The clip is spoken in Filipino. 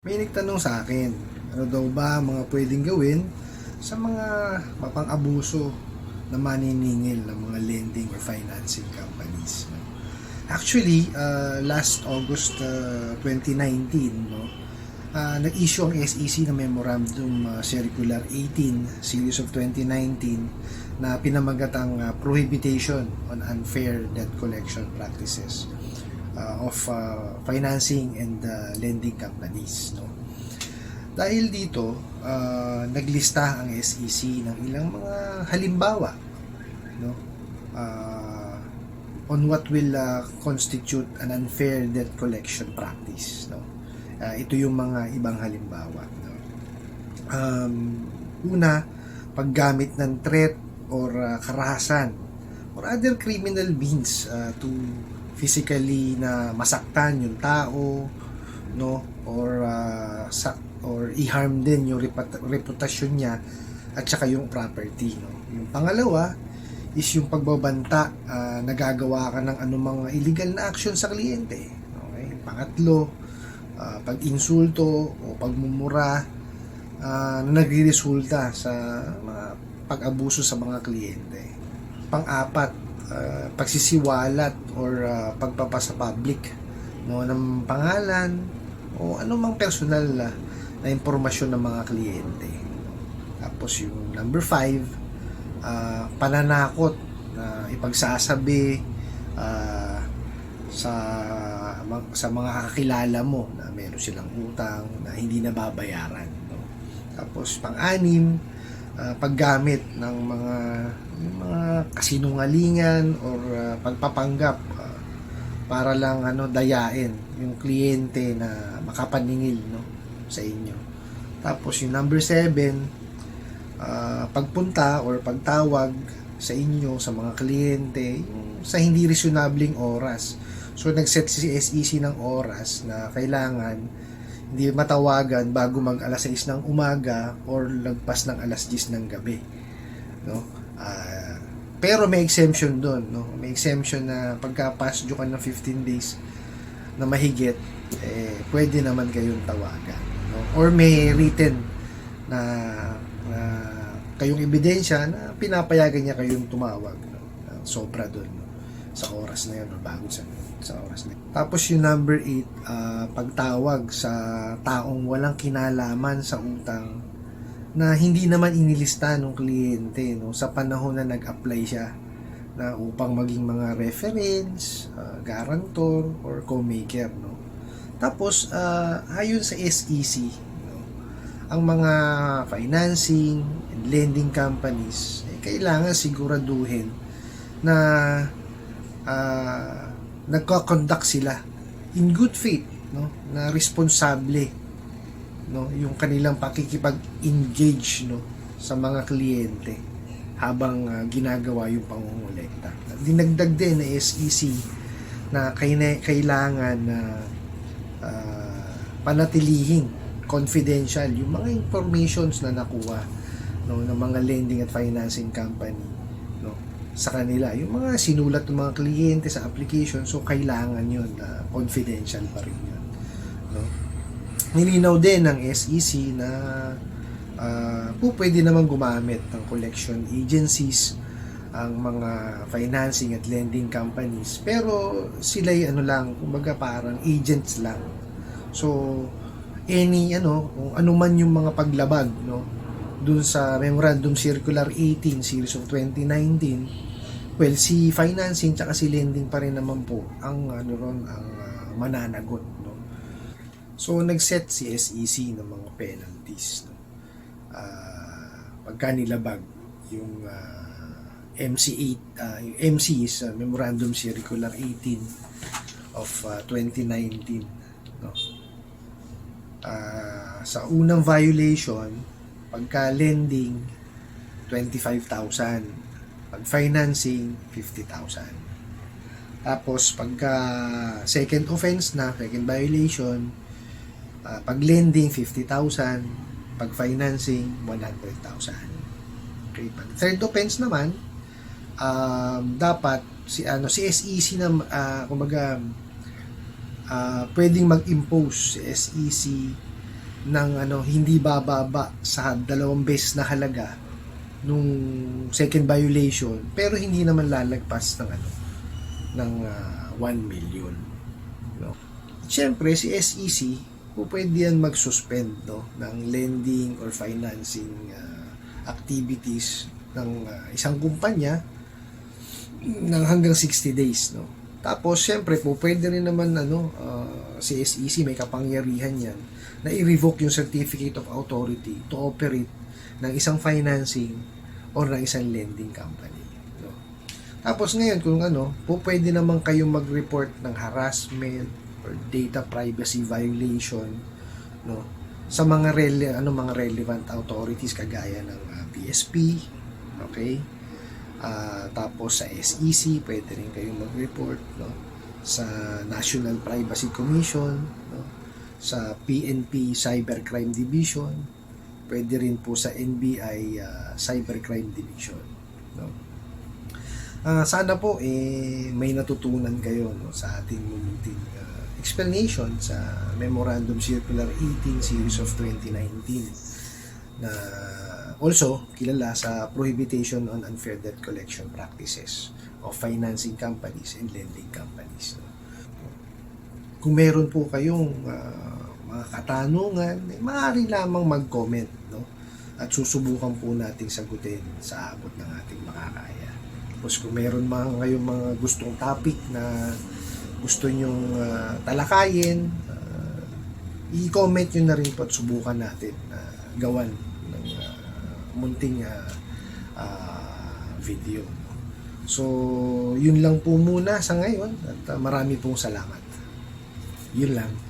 May nagtanong sa akin, ano daw ba ang mga pwedeng gawin sa mga mapang-abuso na maniningil ng mga lending or financing companies. Actually, uh, last August uh, 2019, no, uh, nag-issue ang SEC ng Memorandum uh, Circular 18 Series of 2019 na pinamagatang uh, Prohibition on Unfair Debt Collection Practices uh, of uh, financing and uh, lending companies no? Dahil dito uh, naglista ang SEC ng ilang mga halimbawa no? Uh, on what will uh, constitute an unfair debt collection practice no? Uh, ito yung mga ibang halimbawa no? Um, una paggamit ng threat or uh, karahasan or other criminal means uh, to physically na masaktan yung tao no? Or uh, sa or i-harm din yung reputa- reputasyon niya at saka yung property no? Yung pangalawa is yung pagbabanta uh, nagagawa ka ng anumang illegal na action sa kliyente okay? Pangatlo uh, pag-insulto o pagmumura uh, na nagre-resulta sa mga pag-abuso sa mga kliyente. Pang-apat uh, pagsisiwalat or uh, pagpapasa public no ng pangalan o anumang personal na, na impormasyon ng mga kliyente. Tapos yung number five, uh, pananakot na ipagsasabi uh, sa sa mga kakilala mo na meron silang utang na hindi nababayaran. No? Tapos pang-anim, uh, paggamit ng mga mga kasinungalingan or uh, pagpapanggap uh, para lang ano dayain yung kliyente na makapaningil no sa inyo. Tapos yung number 7 uh, pagpunta or pagtawag sa inyo sa mga kliyente yung sa hindi reasonabling oras. So nagset si SEC ng oras na kailangan hindi matawagan bago mag alas 6 ng umaga or lagpas ng alas 10 ng gabi. No? Ah, pero may exemption doon, no? May exemption na pagka past due ka ng 15 days na mahigit, eh, pwede naman kayong tawagan, no? Or may written na, na kayong ebidensya na pinapayagan niya kayong tumawag, no? Sobra doon, no? Sa oras na yun, or bago sa, sa oras na yun. Tapos yung number 8, ah, pagtawag sa taong walang kinalaman sa utang na hindi naman inilista ng kliyente no sa panahon na nag-apply siya na upang maging mga reference, uh, guarantor or co-maker no. Tapos uh, ayon sa SEC no, ang mga financing and lending companies eh, kailangan siguraduhin na uh, nagko-conduct sila in good faith no? Na responsable no? Yung kanilang pakikipag-engage no? Sa mga kliyente habang uh, ginagawa yung pangungulekta. Dinagdag din na SEC na kailangan na uh, panatilihing confidential yung mga informations na nakuha no? Ng mga lending at financing company sa kanila. Yung mga sinulat ng mga kliyente sa application so kailangan yun na confidential pa rin yun. No? Nilinaw din ng SEC na uh, po pwede naman gumamit ng collection agencies ang mga financing at lending companies. Pero sila ano lang kumbaga parang agents lang. So any ano kung ano man yung mga paglabag no? Dun sa Memorandum Circular 18 series of 2019 well si financing tsaka si lending pa rin naman po ang ano ron ang uh, mananagot no So, nag-set si SEC ng mga penalties. No? Uh, pagka nilabag yung uh, MC8, uh, MC is uh, Memorandum Circular 18 of uh, 2019. No? Uh, sa unang violation, pagka lending, 25,000. Pag financing, 50,000. Tapos, pagka second offense na, second violation, Uh, pag lending, 50,000. Pag financing, 100,000. Okay. Pag third offense naman, um, dapat si ano si SEC na uh, kumbaga uh, pwedeng mag-impose si SEC ng ano hindi bababa sa dalawang beses na halaga nung second violation pero hindi naman lalagpas ng ano ng ah, 1 million no? Siyempre si SEC po pwede yan mag-suspend no ng lending or financing ah, activities ng ah, isang kumpanya ng hanggang 60 days no? Tapos siyempre po pwede rin naman ano ah, si SEC may kapangyarihan yan na i-revoke yung certificate of authority to operate ng isang financing or ng isang lending company no tapos ngayon kung ano po pwede naman kayong mag-report ng harassment or data privacy violation no sa mga rele, ano mga relevant authorities kagaya ng ah, PSP okay Ah, tapos sa SEC, pwede rin kayong mag-report, no? Sa National Privacy Commission, no? Sa PNP Cybercrime Division, pwede rin po sa NBI ah, Cybercrime Division, no? Ah, sana po eh may natutunan kayo no sa ating munting ah, explanation sa Memorandum Circular 18 Series of 2019 na also kilala sa prohibition on unfair debt collection practices of financing companies and lending companies. no. Kung meron po kayong ah, mga katanungan, eh, maaari lamang mag-comment? At susubukan po nating sagutin sa abot ng ating makakaya. Tapos kung meron mga ngayong mga gustong topic na gusto nyong ah, talakayin, ah, i-comment nyo na rin po at subukan natin na gawan ng ah, munting ah, ah, video. So, yun lang po muna sa ngayon at ah, marami pong salamat. Yun lang.